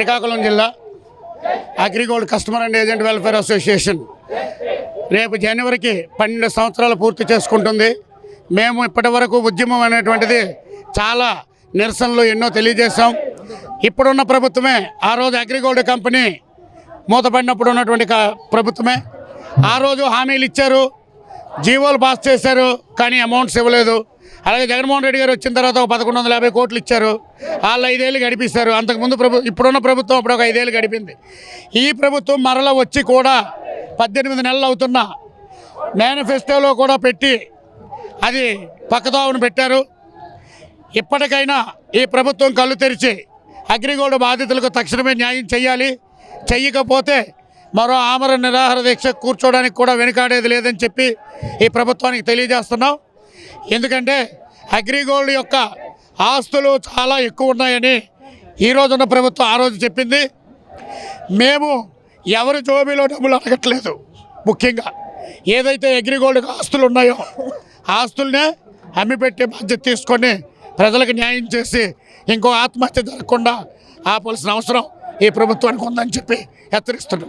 శ్రీకాకుళం జిల్లా AgriGold customer and agent welfare association రేపు జనవరికి పన్నెండు సంవత్సరాలు పూర్తి చేసుకుంటుంది. మేము ఇప్పటి వరకు ఉద్యమం అనేటువంటిది చాలా నిరసనలు ఎన్నో తెలియజేశాం. ఇప్పుడున్న ప్రభుత్వమే ఆ రోజు అగ్రిగోల్డ్ కంపెనీ మూతపడినప్పుడు ఉన్నటువంటి ప్రభుత్వమే. ఆ రోజు హామీలు ఇచ్చారు. జీవోలు పాస్ చేశారు కానీ అమౌంట్స్ ఇవ్వలేదు. అలాగే జగన్మోహన్ రెడ్డి గారు వచ్చిన తర్వాత ఒక పదకొండు వందల యాభై కోట్లు ఇచ్చారు. వాళ్ళు ఐదేళ్ళు గడిపిస్తారు. అంతకుముందు ప్రభు ఇప్పుడున్న ప్రభుత్వం అప్పుడు ఒక ఐదేళ్ళు గడిపింది. ఈ ప్రభుత్వం మరల వచ్చి కూడా పద్దెనిమిది నెలలు అవుతున్నా. మేనిఫెస్టోలో కూడా పెట్టి అది పక్కదోవను పెట్టారు. ఇప్పటికైనా ఈ ప్రభుత్వం కళ్ళు తెరిచి అగ్రిగోల్డ్ బాధితులకు తక్షణమే న్యాయం చేయాలి. చెయ్యకపోతే మరో ఆమర నిరాహార దీక్ష కూర్చోవడానికి కూడా వెనుకాడేది లేదని చెప్పి ఈ ప్రభుత్వానికి తెలియజేస్తున్నాం. ఎందుకంటే అగ్రిగోల్డ్ యొక్క ఆస్తులు చాలా ఎక్కువ ఉన్నాయని ఈ రోజున్న ప్రభుత్వం ఆ రోజు చెప్పింది. మేము ఎవరి జోబీలో డబ్బులు అడగట్లేదు ముఖ్యంగా. ఏదైతే అగ్రిగోల్డ్ ఆస్తులు ఉన్నాయో ఆస్తులనే అమ్మిపెట్టే బాధ్యత తీసుకొని ప్రజలకు న్యాయం చేసి ఇంకో ఆత్మహత్య జరగకుండా ఆపాల్సిన అవసరం ఈ ప్రభుత్వానికి ఉందని చెప్పి హెచ్చరిస్తున్నాం.